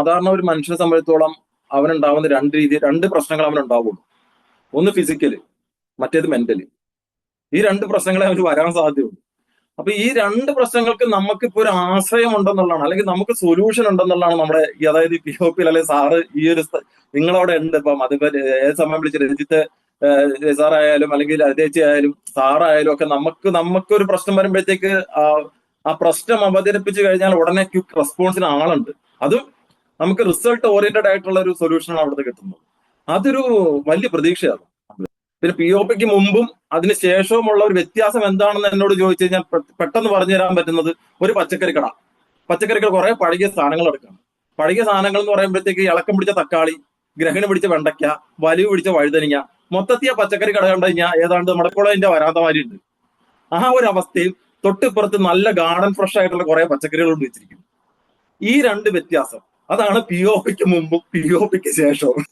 സാധാരണ ഒരു മനുഷ്യനെ സംബന്ധിച്ചോളം അവനുണ്ടാവുന്ന രണ്ട് രീതി രണ്ട് പ്രശ്നങ്ങൾ അവനുണ്ടാവുള്ളൂ. ഒന്ന് ഫിസിക്കൽ മറ്റേത് മെന്റലി ഈ രണ്ട് പ്രശ്നങ്ങളെ അവന് വരാൻ സാധ്യതയുള്ളൂ അപ്പൊ ഈ രണ്ട് പ്രശ്നങ്ങൾക്ക് നമുക്ക് ഇപ്പൊ ഒരു ആശ്രയം ഉണ്ടെന്നുള്ളതാണ് അല്ലെങ്കിൽ നമുക്ക് സൊല്യൂഷൻ ഉണ്ടെന്നുള്ളതാണ് നമ്മുടെ ഈ അതായത് പി ഒ പിയിൽ അല്ലെങ്കിൽ സാറ് ഈ ഒരു നിങ്ങളവിടെ ഉണ്ട്. ഇപ്പം അതിപ്പോ ഏത് സമയം വിളിച്ച് രഞ്ജിത്ത് സാറായാലും അല്ലെങ്കിൽ അജേച്ചി ആയാലും സാറായാലും ഒക്കെ നമുക്ക് നമുക്ക് ഒരു പ്രശ്നം വരുമ്പോഴത്തേക്ക് ആ പ്രശ്നം അവതരിപ്പിച്ചു കഴിഞ്ഞാൽ ഉടനെ ക്വിക്ക് റെസ്പോൺസിന് ആളുണ്ട്. അതും നമുക്ക് റിസൾട്ട് ഓറിയന്റഡ് ആയിട്ടുള്ള ഒരു സൊല്യൂഷനാണ് അവിടുന്ന് കിട്ടുന്നത്. അതൊരു വലിയ പ്രതീക്ഷയാണ്. പിന്നെ പി ഒ പിക്ക് മുമ്പും അതിന് ശേഷവുമുള്ള ഒരു വ്യത്യാസം എന്താണെന്ന് എന്നോട് ചോദിച്ചു കഴിഞ്ഞാൽ പെട്ടെന്ന് പറഞ്ഞു തരാൻ പറ്റുന്നത് ഒരു പച്ചക്കറി കട. പച്ചക്കറി കട കുറെ പഴകിയ സാധനങ്ങൾ എടുക്കണം. പഴകിയ സാധനങ്ങൾ എന്ന് പറയുമ്പോഴത്തേക്ക് ഇളക്കം പിടിച്ച തക്കാളി ഗ്രഹണം പിടിച്ച വെണ്ടയ്ക്ക വലിവ് പിടിച്ച വഴുതനങ്ങ മൊത്തത്തിൽ ആ പച്ചക്കറി കട കണ്ടു കഴിഞ്ഞാൽ ഏതാണ്ട് ഇപ്പോൾ അതിന്റെ ഉണ്ട്. ആ ഒരു അവസ്ഥയിൽ തൊട്ടിപ്പുറത്ത് നല്ല ഗാർഡൻ ഫ്രഷ് ആയിട്ടുള്ള കുറെ പച്ചക്കറികൾ കൊണ്ട് വെച്ചിരിക്കുന്നു. ഈ രണ്ട് വ്യത്യാസം. അതാണ് പി ഒ പിക്ക് മുമ്പും പി ഒ പിക്ക് ശേഷവും.